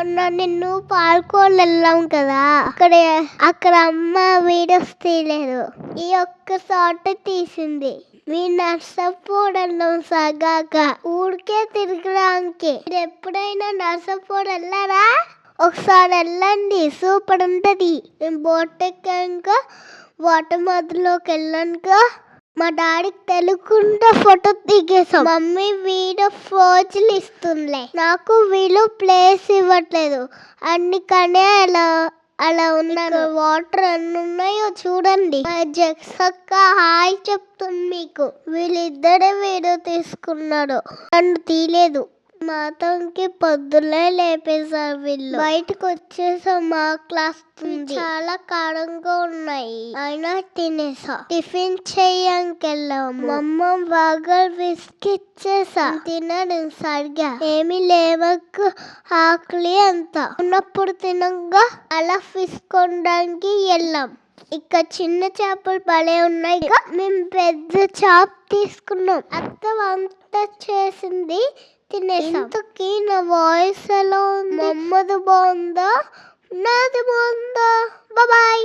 మొన్న నిన్ను పాల్కోళ్ళు వెళ్ళాం కదా. అక్కడ అక్కడ అమ్మ వీడియోస్ తీయలేదు ఈ ఒక్క షాట్ తీసింది. మీ నర్సపోడు వెళ్ళాం సగాక. ఊరికే తిరగడానికి మీరు ఎప్పుడైనా నర్సపోడు వెళ్ళారా ఒకసారి వెళ్ళండి సూపర్ ఉంటుంది. మేము బోట్ ఎక్కాక వాటర్ మధ్యలోకి వెళ్ళాక మా డాడీకి తెలుగుండా ఫోటో దిగేసాం మమ్మీ వీడియో ఫోజులు ఇస్తుందిలే. నాకు వీళ్ళు ప్లేస్ ఇవ్వట్లేదు. అందుకనే అలా అలా ఉన్నాను. వాటర్ ఎన్ని ఉన్నాయో చూడండి. మా జగ్స్ అక్క హాయ్ చెప్తుంది మీకు. వీళ్ళిద్దరే వీడియో తీసుకున్నాడు నన్ను తీయలేదు. మాతంకి పొద్దులే లేపేశారు వీళ్ళు బయటకు వచ్చేసాం మా క్లాస్ చాలా కారంగా ఉన్నాయి. అయినా తినేసా. టిఫిన్ చెయ్యానికి వెళ్ళాము మా అమ్మ బాగా విసికిచ్చేసా తినడు సరిగా ఏమీ లేవకు ఆకలి అంత. ఉన్నప్పుడు తినంగా అలా ఫిష్ కొనడానికి వెళ్ళాం. ఇక్కడ చిన్న చేపలు భలే ఉన్నాయి. ఇక మేము పెద్ద చేప తీసుకున్నాం. అత్త వంట చేసింది తినేసాం ఇంతకీ నా వాయిస్ ఎలా ఉంది? మమ్మది బాగుందా? నాది బాగుందా? బాయ్